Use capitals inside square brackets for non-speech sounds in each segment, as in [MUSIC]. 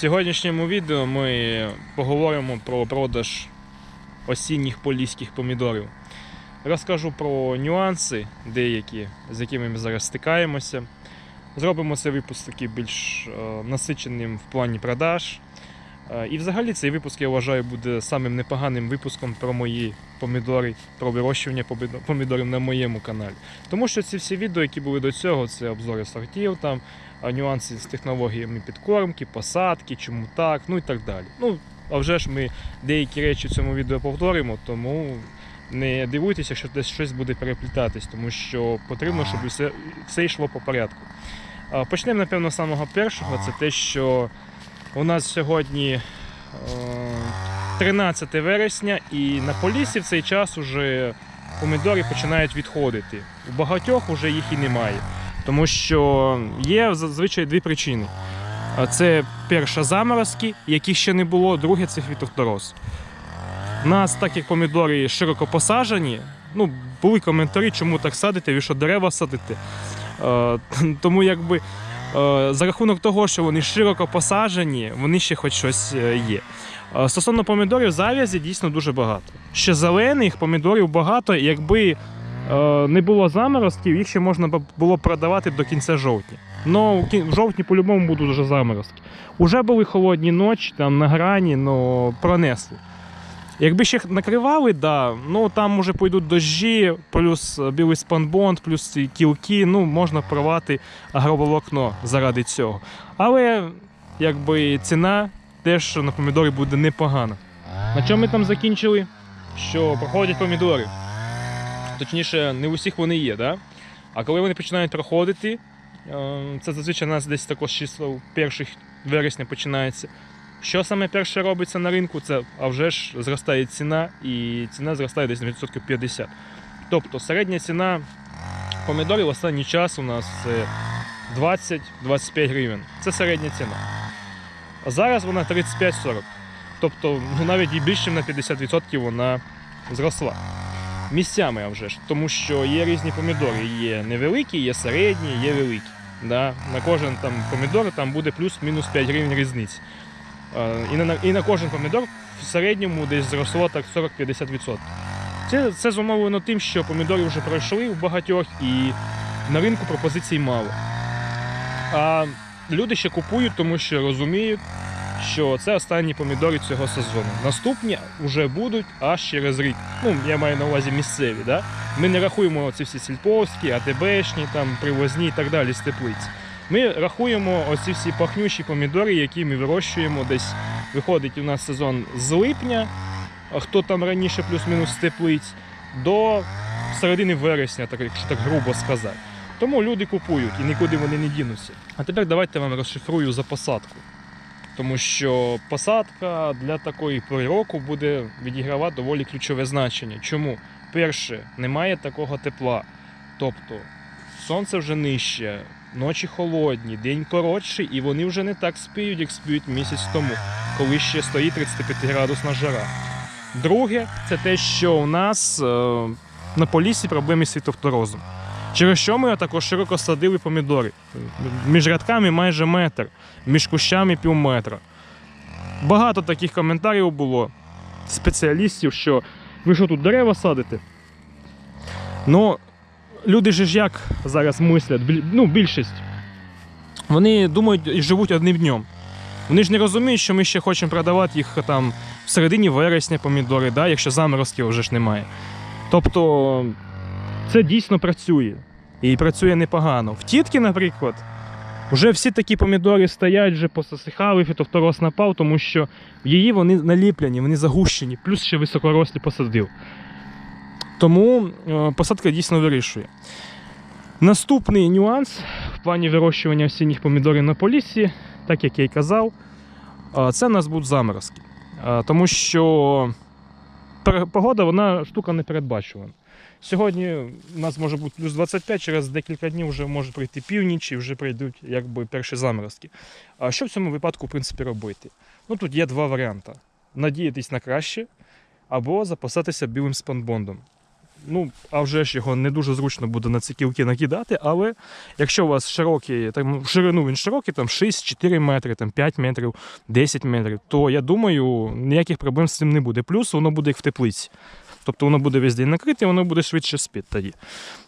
сьогоднішньому відео ми поговоримо про продаж осінніх поліських помідорів. Розкажу про нюанси деякі, з якими ми зараз стикаємося. Зробимо цей випуск такий більш е, насиченим в плані продаж. Е, І взагалі цей випуск я вважаю буде самим непоганим випуском про мої помідори, про вирощування помідорів на моєму каналі. Тому що ці всі відео, які були до цього, це обзори сортів, там, нюанси з технологіями підкормки, посадки, чому так, ну і так далі. Ну, а вже ж ми деякі речі в цьому відео повторимо, тому не дивуйтеся, що десь щось буде переплітатись, тому що потрібно, щоб все, все йшло по порядку. Почнемо, напевно, з самого першого. Це те, що у нас сьогодні е, 13 вересня, і на Поліссі в цей час уже помідори починають відходити. У багатьох вже їх і немає. Тому що є зазвичай дві причини. Це перша заморозки, яких ще не було, друге це фітофтороз. У нас, так як помідори широко посаджені, ну, були коментарі, чому так садите, ви що дерева садите. [LAUGHS] Тому якби за рахунок того, що вони широко посаджені, вони ще хоч щось е, є. Стосовно помідорів, зав'язі дійсно дуже багато. Ще зелених помідорів багато, якби не було заморозків, їх ще можна було продавати до кінця жовтня. Ну, в жовтні по-любому будуть вже заморозки. Уже були холодні ночі, там на грані, але пронесли. Якби ще накривали, да, ну там уже пойдуть дощі, плюс е, білий спанбонд, плюс ці кілки, ну можна порвати агроволокно заради цього. Але якби ціна теж на помідори буде непогана. На чому ми там закінчили? Що проходять помідори. Точніше, не в усіх вони є, да? а коли вони починають проходити, е, це зазвичай у нас десь також число перших вересня починається. Що саме перше робиться на ринку, це а вже ж зростає ціна, і ціна зростає десь на відсотків 50. Тобто середня ціна помідорів останній час у нас 20-25 гривень. Це середня ціна. А зараз вона 35-40. Тобто ну, навіть і більше на 50% вона зросла. Місцями а вже ж, тому що є різні помідори. Є невеликі, є середні, є великі. Да? На кожен там помідор там буде плюс-мінус 5 гривень різниці. Е, І на, і на кожен помідор в середньому десь зросло так 40-50%. Це, це зумовлено тим, що помідори вже пройшли у багатьох і на ринку пропозицій мало. А люди ще купують, тому що розуміють, що це останні помідори цього сезону. Наступні вже будуть аж через рік. Ну, я маю на увазі місцеві. Да? Ми не рахуємо ці всі сільповські, АТБшні, там, привозні і так далі з теплиць. Ми рахуємо оці всі пахнючі помідори, які ми вирощуємо десь. Виходить у нас сезон з липня, а хто там раніше плюс-мінус з теплиць, до середини вересня, так, якщо так грубо сказати. Тому люди купують і нікуди вони не дінуться. А тепер давайте вам розшифрую за посадку. Тому що посадка для такої пори року буде відігравати доволі ключове значення. Чому? Перше, немає такого тепла. Тобто сонце вже нижче, ночі холодні, день коротший, і вони вже не так спіють, як спіють місяць тому, коли ще стоїть 35 градусна жара. Друге, це те, що у нас е, на полісі проблеми з світофторозом. Через що ми також широко садили помідори. Між рядками майже метр, між кущами пів метра. Багато таких коментарів було спеціалістів, що ви що тут дерева садите? Ну, люди ж як зараз мислять, ну, більшість. Вони думають і живуть одним днем. Вони ж не розуміють, що ми ще хочемо продавати їх там в середині вересня помідори, да, якщо заморозків вже ж немає. Тобто це дійсно працює. І працює непогано. В тітки, наприклад, вже всі такі помідори стоять, вже пососихали, фітофтороз напав, тому що її вони наліплені, вони загущені, плюс ще високорослі посадив. Тому е, посадка дійсно вирішує. Наступний нюанс в плані вирощування осінніх помідорів на полісі, так як я й казав, е, це у нас будуть заморозки. Е, Тому що погода, вона штука непередбачувана. Сьогодні у нас може бути плюс 25, через декілька днів вже може прийти північ і вже прийдуть якби перші заморозки. А що в цьому випадку, в принципі, робити? Ну тут є два варіанти: надіятись на краще або запасатися білим спанбондом. Ну, а вже ж його не дуже зручно буде на ці кілки накидати, але якщо у вас широкий, там, в ширину він широкий, там 6-4 метри, там 5 метрів, 10 метрів, то я думаю, ніяких проблем з цим не буде. Плюс воно буде як в теплиці. Тобто воно буде весь день накрите, воно буде швидше спити тоді.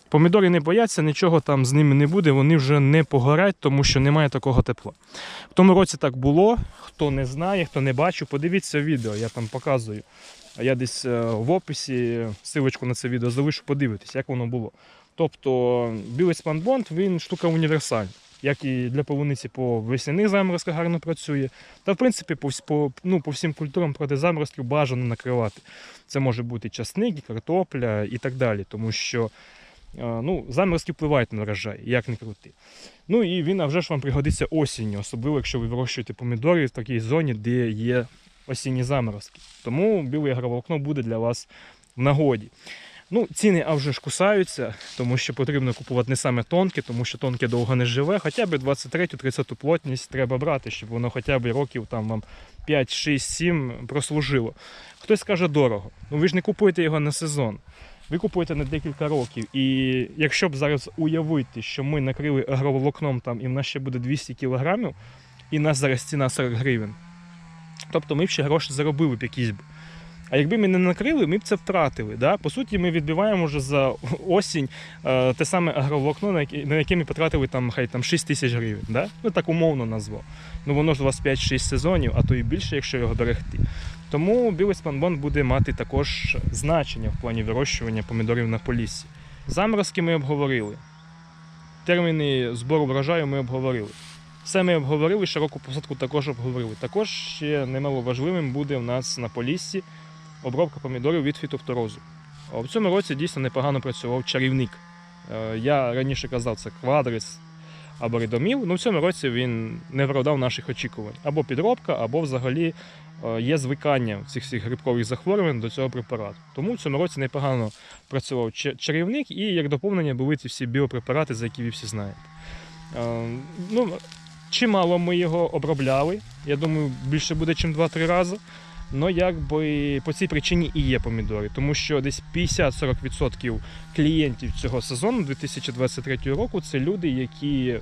Помідори не бояться, нічого там з ними не буде, вони вже не погорять, тому що немає такого тепла. В тому році так було. Хто не знає, хто не бачив, подивіться відео, я там показую. Я десь е, в описі силочку на це відео залишу, подивитись, як воно було. Тобто білий спанбонд він штука універсальна. Як і для полуниці по весняних заморозках гарно працює. Та в принципі по, по, ну, по всім культурам проти заморозків бажано накривати. Це може бути часник, картопля і так далі. Тому що е, ну, заморозки впливають на врожай, як не крути. Ну і він вже ж вам пригодиться осінню, особливо якщо ви вирощуєте помідори в такій зоні, де є осінні заморозки. Тому біле агроволокно буде для вас в нагоді. Ну, ціни а вже ж кусаються, тому що потрібно купувати не саме тонке, тому що тонке довго не живе. Хоча б 23-30 плотність треба брати, щоб воно хоча б років там вам 5, 6, 7 прослужило. Хтось скаже дорого. Ну ви ж не купуєте його на сезон. Ви купуєте на декілька років. І якщо б зараз уявити, що ми накрили агроволокном там і в нас ще буде 200 кілограмів, і в нас зараз ціна 40 гривень, тобто ми б ще гроші заробили б якісь. А якби ми не накрили, ми б це втратили. Да? По суті, ми відбиваємо вже за осінь е, те саме агроволокно, на яке, на яке ми потратили там, хай там 6 тисяч гривень. Да? Ну так умовно назвав. Ну воно ж у вас 5-6 сезонів, а то і більше, якщо його берегти. Тому білий спанбон буде мати також значення в плані вирощування помідорів на поліссі. Заморозки ми обговорили. Терміни збору врожаю ми обговорили. Все ми обговорили, широку посадку також обговорили. Також ще немало важливим буде в нас на поліссі обробка помідорів від фітофторозу. В цьому році дійсно непогано працював чарівник. Е, Я раніше казав, це квадрис або рідоміл. Ну в цьому році він не виправдав наших очікувань. Або підробка, або взагалі е, є звикання цих всіх грибкових захворювань до цього препарату. Тому в цьому році непогано працював чарівник і як доповнення були ці всі біопрепарати, за які ви всі знаєте. Е, Ну, чимало ми його обробляли. Я думаю, більше буде, ніж 2-3 рази. Ну, якби по цій причині і є помідори, тому що десь 50-40% клієнтів цього сезону 2023 року це люди, які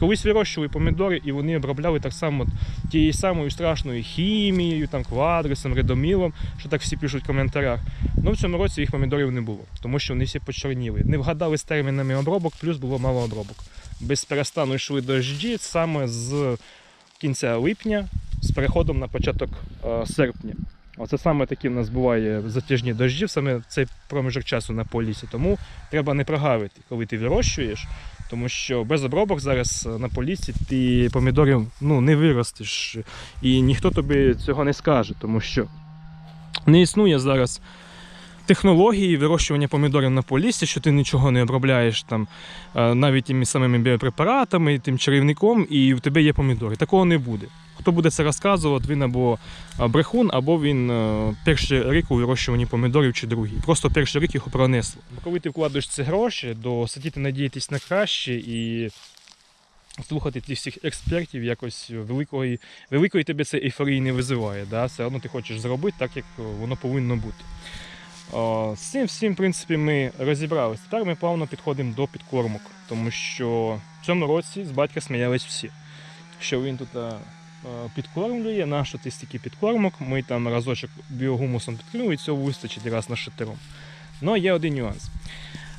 колись вирощували помідори і вони обробляли так само тією самою страшною хімією, там квадрисом, редомілом, що так всі пишуть в коментарях. Ну в цьому році їх помідорів не було, тому що вони всі почорніли. Не вгадали з термінами обробок, плюс було мало обробок. Без перестану йшли дощі саме з кінця липня з переходом на початок е, серпня. Оце саме такі в нас буває затяжні дощі, саме цей проміжок часу на полісі. Тому треба не прогавити, коли ти вирощуєш, тому що без обробок зараз е, на полісі ти помідорів ну, не виростеш. І ніхто тобі цього не скаже, тому що не існує зараз технології вирощування помідорів на полісі, що ти нічого не обробляєш там е, навіть тими самими біопрепаратами, тим чарівником, і в тебе є помідори. Такого не буде. Хто буде це розказувати, він або брехун, або він е, перший рік у вирощуванні помідорів чи другий. Просто перший рік їх пронесло. Коли ти вкладаєш ці гроші, то сидіти надіятись на краще і слухати тих всіх експертів, якось великої, великої тебе це ейфорії не визиває. Да? Все одно ти хочеш зробити так, як воно повинно бути. З цим всім, в принципі, ми розібрались. Тепер ми плавно підходимо до підкормок, тому що в цьому році з батька сміялись всі, що він тут е, підкормлює, на що ти стільки підкормок, ми там разочок біогумусом підкинули, і цього вистачить раз на шатиром. Але є один нюанс.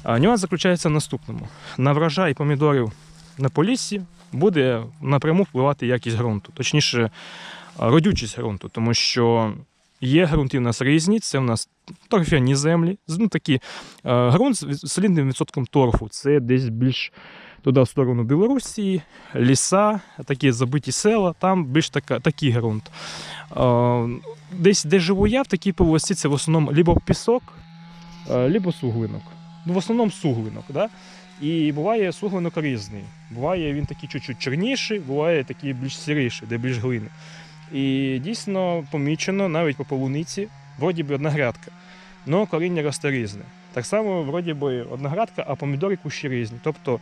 Нюанс заключається в наступному: на врожай помідорів на поліссі буде напряму впливати якість ґрунту, точніше, родючість ґрунту, тому що є ґрунти в нас різні, це в нас торфяні землі, ну, такі е, ґрунт з солідним відсотком торфу. Це десь більш туди в сторону Білорусі, ліса, такі забиті села, там більш така, такий ґрунт. Десь, де живу я, в такій полосі це в основному либо пісок, либо суглинок. Ну, в основному суглинок. Да? І буває суглинок різний. Буває він такий чуть-чуть чорніший, буває такий більш сіріший, де більш глини. І дійсно помічено навіть по полуниці, вроді би одна грядка, але коріння росте різне. Так само, вроді би, одна грядка, а помідори кущі різні. Тобто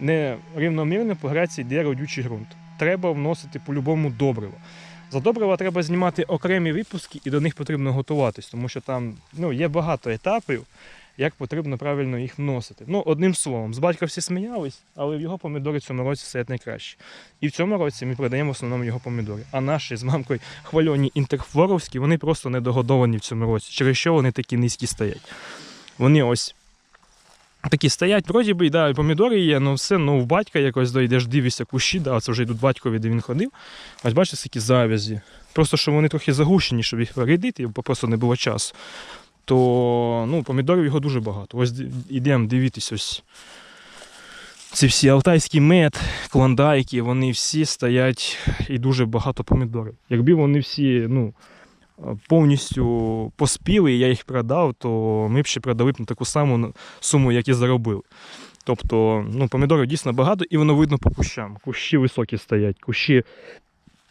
не рівномірно по грядці йде родючий ґрунт. Треба вносити по-любому добриво. За добрива треба знімати окремі випуски і до них потрібно готуватись, тому що там ну, є багато етапів, як потрібно правильно їх вносити. Ну, одним словом, з батька всі сміялись, але в його помідори в цьому році стоять найкраще. І в цьому році ми продаємо в основному його помідори. А наші з мамкою хвальоні інтерфлоровські, вони просто недогодовані в цьому році, через що вони такі низькі стоять. Вони ось такі стоять, вроді би, да, помідори є, ну все, ну в батька якось дойдеш, дивишся кущі, да, це вже йдуть батькові, де він ходив. Ось бачите, такі завязі. Просто що вони трохи загущені, щоб їх бо просто не було часу. То ну, помідорів його дуже багато. Ось ідемо дивитись ось. Ці всі алтайський мед, клондайки, вони всі стоять і дуже багато помідорів. Якби вони всі ну, повністю поспіли, і я їх продав, то ми б ще продали б на таку саму суму, як і заробили. Тобто, ну, помідорів дійсно багато, і воно видно по кущам. Кущі високі стоять, кущі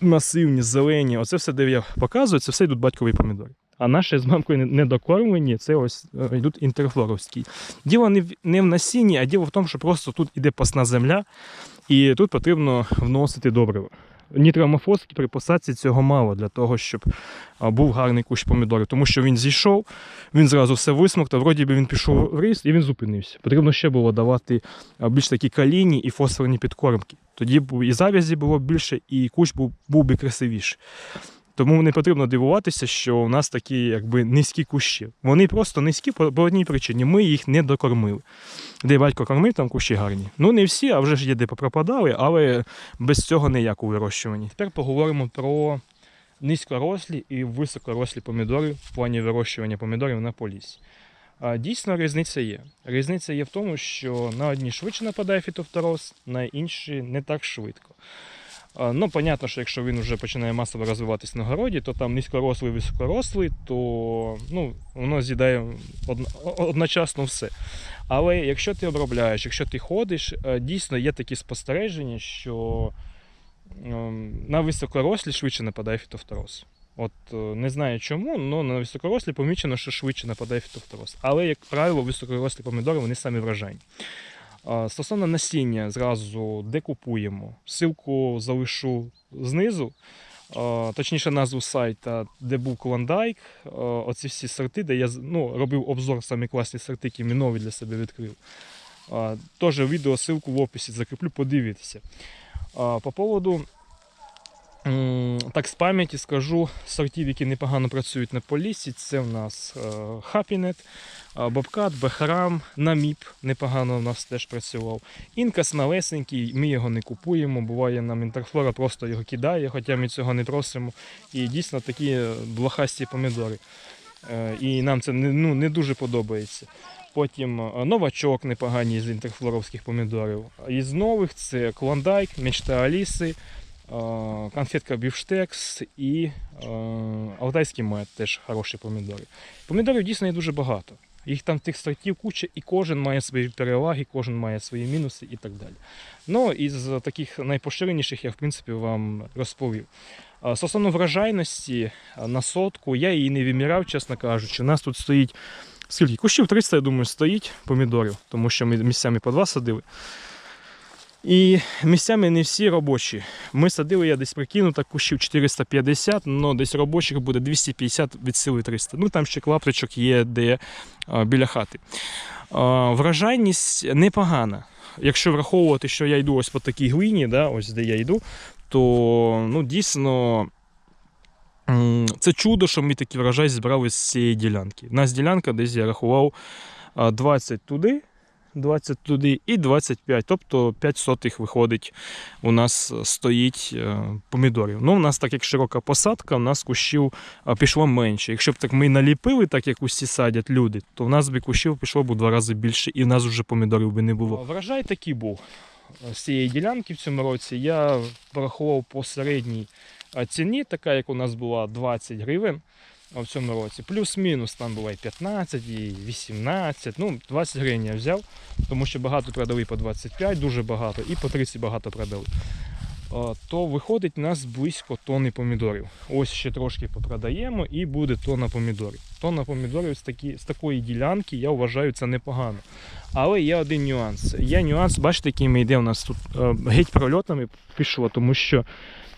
масивні, зелені. Оце все, де я показую, це все йдуть батькові помідори. А наші з мамкою не- недокормлені, це ось е, йдуть інтерфлоровські. Діло не в, не в насінні, а діло в тому, що просто тут іде пасна земля, і тут потрібно вносити добриво. Нітромофоски при посадці цього мало для того, щоб був гарний кущ помідорів, тому що він зійшов, він зразу все висмоктав, вроді би він пішов в ріст і він зупинився. Потрібно ще було давати більш такі калійні і фосфорні підкормки. Тоді б і завязі було більше, і кущ був, був би красивіший. Тому не потрібно дивуватися, що у нас такі якби низькі кущі. Вони просто низькі по, одній причині. Ми їх не докормили. Де батько кормив, там кущі гарні. Ну не всі, а вже ж є де попропадали, але без цього ніяк у вирощуванні. Тепер поговоримо про низькорослі і високорослі помідори в плані вирощування помідорів на полісі. Дійсно, різниця є. Різниця є в тому, що на одні швидше нападає фітофтороз, на інші не так швидко. Ну, понятно, що якщо він вже починає масово розвиватись на городі, то там низькорослий, високорослий, то ну, воно з'їдає одночасно все. Але якщо ти обробляєш, якщо ти ходиш, е, дійсно є такі спостереження, що ем, на високорослі швидше нападає фітофтороз. От е, не знаю чому, але на високорослі помічено, що швидше нападає фітофтороз. Але, як правило, високорослі помідори вони самі вражайні. Стосовно насіння, зразу де купуємо. Силку залишу знизу, точніше назву сайта, де був клондайк. Оці всі сорти, де я ну, робив обзор самі класні сорти, які мінові для себе відкрив. Теж відео ссылку в описі закріплю, подивіться. По поводу так з пам'яті скажу сортів, які непогано працюють на полісі. Це в нас е, Хапінет, Бобкат, Бехарам, Наміп непогано в нас теж працював. Інкас малесенький, ми його не купуємо. Буває, нам інтерфлора просто його кидає, хоча ми цього не просимо. І дійсно такі е, блохасті помідори. Е, І нам це ну, не дуже подобається. Потім е, новачок непоганий з інтерфлоровських помідорів. Із нових це клондайк, мечта Аліси, е, конфетка Бівштекс і е, алтайський мед теж хороші помідори. Помідорів дійсно є дуже багато. Їх там тих сортів куча, і кожен має свої переваги, кожен має свої мінуси і так далі. Ну, із таких найпоширеніших я, в принципі, вам розповів. Стосовно врожайності на сотку, я її не виміряв, чесно кажучи. У нас тут стоїть скільки? Кущів 300, я думаю, стоїть помідорів, тому що ми місцями по два садили. І місцями не всі робочі. Ми садили, я десь прикинув, так кущів 450, але десь робочих буде 250 від сили 300. Ну там ще клаптичок є, де біля хати. А, врожайність непогана. Якщо враховувати, що я йду ось по такій глині, да, ось де я йду, то ну, дійсно це чудо, що ми такий врожай зібрали з цієї ділянки. У нас ділянка десь я рахував 20 туди, 20 туди і 25. Тобто 5 сотих виходить, у нас стоїть е, помідорів. Ну, у нас так як широка посадка, у нас кущів пішло менше. Якщо б так ми наліпили, так як усі садять люди, то в нас би кущів пішло б у два рази більше, і в нас вже помідорів би не було. Врожай такий був е, з цієї ділянки в цьому році. Я порахував по середній е, ціні, така як у нас була 20 гривень в цьому році. Плюс-мінус там і 15, і 18. Ну, 20 гривень я взяв, тому що багато продали по 25, дуже багато, і по 30 багато продали. То виходить у нас близько тонни помідорів. Ось ще трошки попродаємо і буде тонна помідорів. Тонна помідорів з, такі, з такої ділянки, я вважаю, це непогано. Але є один нюанс. Є нюанс, бачите, який ми йде у нас тут е, геть прольотами пішло, тому що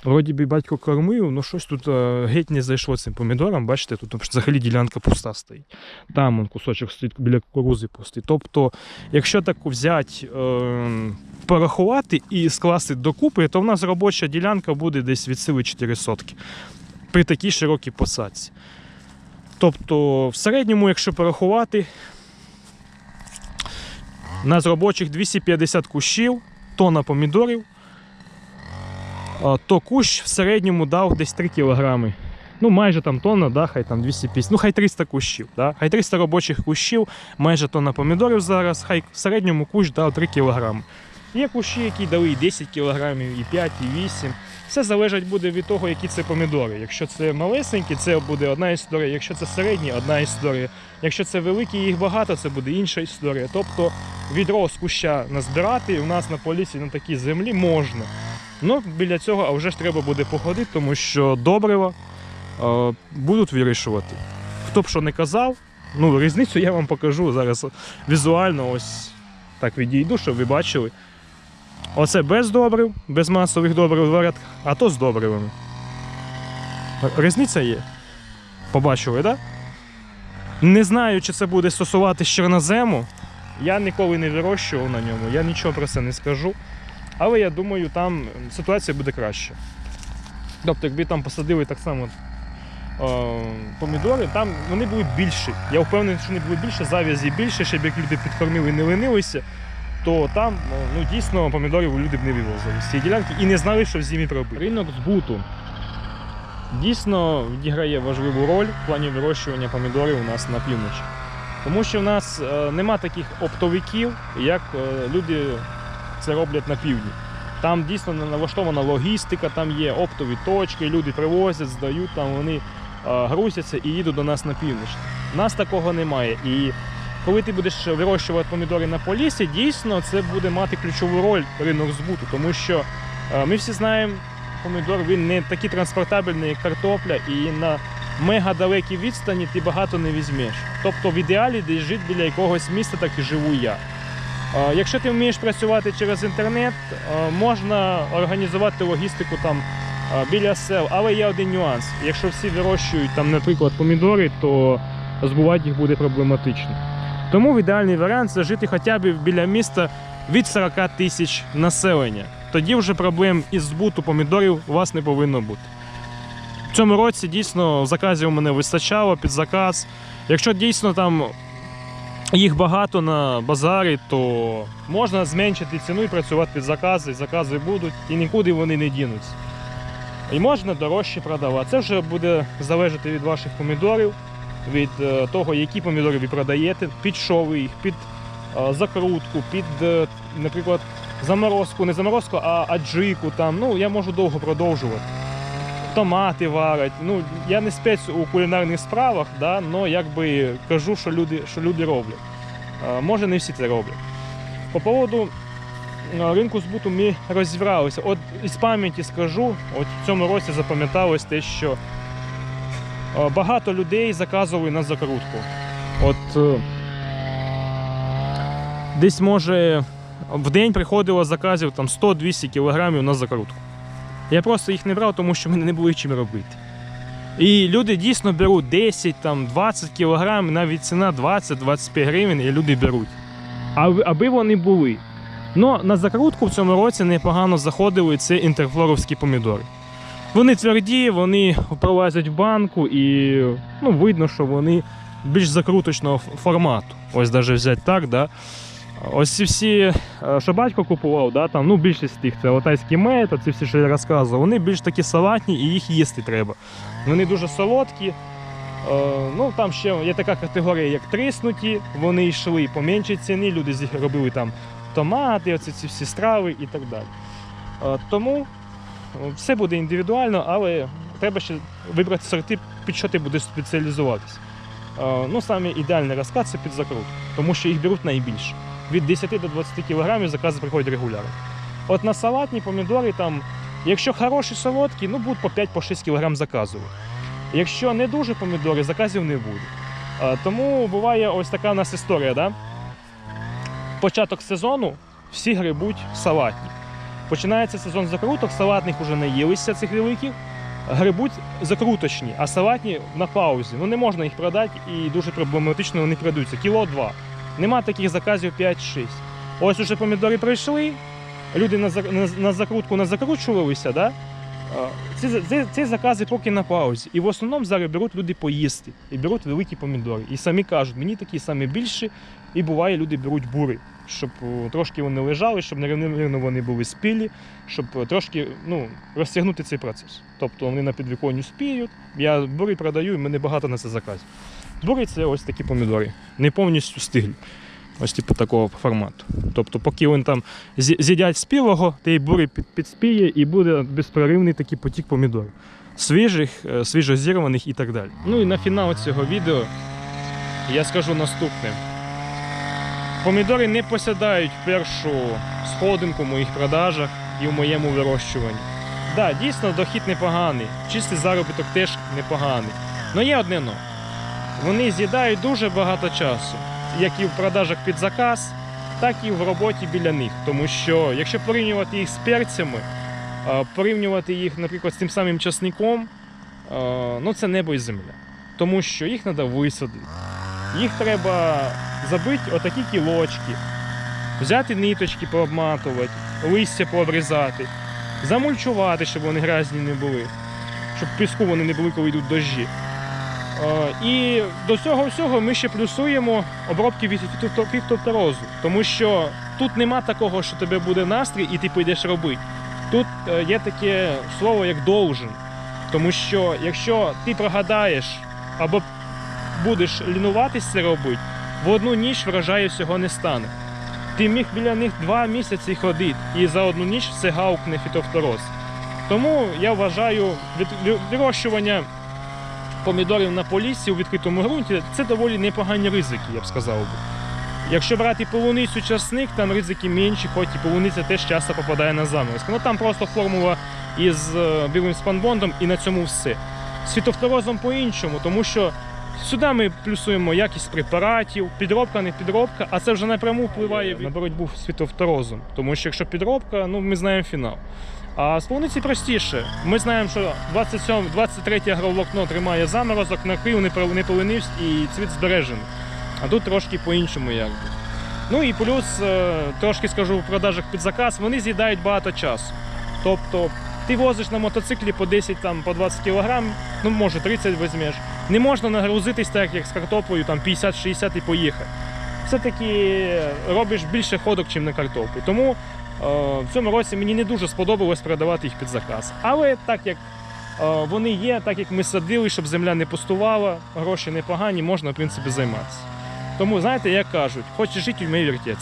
Вроді би батько кормив, ну щось тут е, геть не зайшло цим помідором. Бачите, тут взагалі ділянка пуста стоїть. Там он кусочок стоїть біля кукурузи пустий. Тобто, якщо так взяти, е, порахувати і скласти докупи, то в нас робоча ділянка буде десь від сили 4 сотки при такій широкій посадці. Тобто, в середньому, якщо порахувати, у нас робочих 250 кущів, тонна помідорів, то кущ в середньому дав десь 3 кілограми. Ну, майже там тонна, да, хай там 250, ну хай 300 кущів. Да? Хай 300 робочих кущів, майже тонна помідорів зараз, хай в середньому кущ дав 3 кілограми. Є кущі, які дали і 10 кілограмів, і 5, і 8. Все залежить буде від того, які це помідори. Якщо це малесенькі, це буде одна історія. Якщо це середні, одна історія. Якщо це великі, їх багато, це буде інша історія. Тобто відро з куща назбирати у нас на полісі на такій землі можна. Ну, біля цього а вже ж треба буде походити, тому що добрива е, будуть вирішувати. Хто б що не казав, ну різницю я вам покажу зараз візуально. Ось так відійду, щоб ви бачили. Оце без добрив, без масових добрив в рядках, а то з добривами. Різниця є. Побачили, так? Да? Не знаю, чи це буде стосуватись чорнозему. Я ніколи не вирощував на ньому, я нічого про це не скажу. Але я думаю, там ситуація буде краща. Тобто, якби там посадили так само е, помідори, там вони будуть більші. Я впевнений, що вони будуть більше, зав'язі більше, щоб як люди підкормили і не ленилися, то там ну, дійсно помідорів люди б не вивозили з цієї ділянки і не знали, що в зимі робити. Ринок збуту дійсно відіграє важливу роль в плані вирощування помідорів у нас на півночі. Тому що в нас е, нема таких оптовиків, як е, люди це роблять на півдні. Там дійсно налаштована логістика, там є оптові точки, люди привозять, здають, там вони е, грузяться і їдуть до нас на північ. Нас такого немає. І коли ти будеш вирощувати помідори на полісі, дійсно це буде мати ключову роль ринок збуту, тому що е, ми всі знаємо, помідор він не такий транспортабельний, як картопля, і на мега далекій відстані ти багато не візьмеш. Тобто в ідеалі десь жити біля якогось міста, так і живу я. Е, Якщо ти вмієш працювати через інтернет, е, можна організувати логістику там е, біля сел, але є один нюанс. Якщо всі вирощують там, наприклад, помідори, то збувати їх буде проблематично. Тому ідеальний варіант це жити хоча б біля міста від 40 тисяч населення. Тоді вже проблем із збуту помідорів у вас не повинно бути. В цьому році дійсно заказів у мене вистачало під заказ. Якщо дійсно там їх багато на базарі, то можна зменшити ціну і працювати під закази. Закази будуть і нікуди вони не дінуться. І можна дорожче продавати. Це вже буде залежати від ваших помідорів, від е, того, які помідори ви продаєте, під що ви їх, під е, закрутку, під, е, наприклад, заморозку, не заморозку, а аджику. Там. Ну, я можу довго продовжувати. Томати варять. Ну, я не спец у кулінарних справах, да, але якби кажу, що люди, що люди роблять. Може, не всі це роблять. По поводу ринку збуту ми розібралися. От із пам'яті скажу, от в цьому році запам'яталось те, що багато людей заказували на закрутку. От е, десь може в день приходило заказів там 100-200 кілограмів на закрутку. Я просто їх не брав, тому що мене не було чим робити. І люди дійсно беруть 10, там, 20 кілограмів, навіть ціна 20-25 гривень, і люди беруть. Аби, вони були. Ну, на закрутку в цьому році непогано заходили це інтерфлоровські помідори. Вони тверді, вони пролазять в банку і ну, видно, що вони більш закруточного формату. Ось навіть взяти так, да. Ось ці всі, е, що батько купував, да, там, ну, більшість тих це латайський мед, ці всі, що я розказував, вони більш такі салатні і їх їсти треба. Вони дуже солодкі. Е, ну, там ще є така категорія, як тріснуті, вони йшли по меншій ціні, люди робили там томати, оці ці всі страви і так далі. Е, тому все буде індивідуально, але треба ще вибрати сорти, під що ти будеш спеціалізуватися. Ну, саме ідеальний розклад це під закрутку, тому що їх беруть найбільше. Від 10 до 20 кг закази приходять регулярно. От на салатні помідори, там, якщо хороші солодкі, ну будуть по 5-6 кг заказу. Якщо не дуже помідори, заказів не буде. Тому буває ось така у нас історія. Да? Початок сезону всі грибуть салатні. Починається сезон закруток, салатних вже наїлися цих великих. Грибуть закруточні, а салатні на паузі. Ну не можна їх продати і дуже проблематично вони продаються. Кіло два. Нема таких заказів 5-6. Ось уже помідори прийшли, люди на, зак- на, на закрутку не закручувалися, да? Ці, ці, ці закази поки на паузі. І в основному зараз беруть люди поїсти і беруть великі помідори. І самі кажуть, мені такі самі більші, і буває, люди беруть бури, щоб трошки вони лежали, щоб нерівномірно вони були спілі, щоб трошки ну, розтягнути цей процес. Тобто вони на підвіконні спіють. Я бури продаю, і мене багато на це заказів. Бури це ось такі помідори, не повністю стиглі. Ось типу такого формату. Тобто, поки вони там з'їдять спілого, той бурий підспіє і буде безперервний такий потік помідорів. Свіжих, е, свіжозірваних і так далі. Ну і на фінал цього відео я скажу наступне. Помідори не посядають першу сходинку в моїх продажах і в моєму вирощуванні. Так, да, дійсно дохід непоганий, чистий заробіток теж непоганий. Але є одне но. Вони з'їдають дуже багато часу, як і в продажах під заказ, так і в роботі біля них. Тому що якщо порівнювати їх з перцями, порівнювати їх, наприклад, з тим самим часником, ну це небо і земля. Тому що їх треба висадити. Їх треба забити отакі кілочки, взяти ниточки, пообматувати, листя пообрізати, замульчувати, щоб вони грязні не були, щоб піску вони не були, коли йдуть дощі. Е, І до цього всього ми ще плюсуємо обробки від фіто- фітофторозу, тому що тут нема такого, що тебе буде настрій і ти підеш робити. Тут е, є таке слово як должен. Тому що якщо ти прогадаєш або будеш лінуватись це робити, в одну ніч врожаю всього не стане. Ти міг біля них два місяці ходити, і за одну ніч все гавкне фітофтороз. Тому я вважаю вирощування помідорів на полісі у відкритому ґрунті це доволі непогані ризики, я б сказав би. Якщо брати полуницю часник, там ризики менші, хоч і полуниця теж часто попадає на заморозку. Ну там просто формула із е, білим спанбондом і на цьому все. Світофторозом по-іншому, тому що сюди ми плюсуємо якість препаратів, підробка, не підробка, а це вже напряму впливає на боротьбу з фітофторозом. Тому що якщо підробка, ну ми знаємо фінал. А з простіше. Ми знаємо, що 27, 23 агроволокно тримає заморозок, накрив, не не полинився і цвіт збережений. А тут трошки по-іншому якби. Ну і плюс, е, трошки скажу в продажах під заказ, вони з'їдають багато часу. Тобто ти возиш на мотоциклі по 10 там, по 20 кг, ну може 30 візьмеш. Не можна нагрузитись так, як з картоплею, там 50-60 і поїхати. Все-таки робиш більше ходок, ніж на картоплі. Тому е, в цьому році мені не дуже сподобалось продавати їх під заказ. Але так як е, вони є, так як ми садили, щоб земля не пустувала, гроші непогані, можна в принципі займатися. Тому знаєте, як кажуть, хочеш жити, вмій вертеться.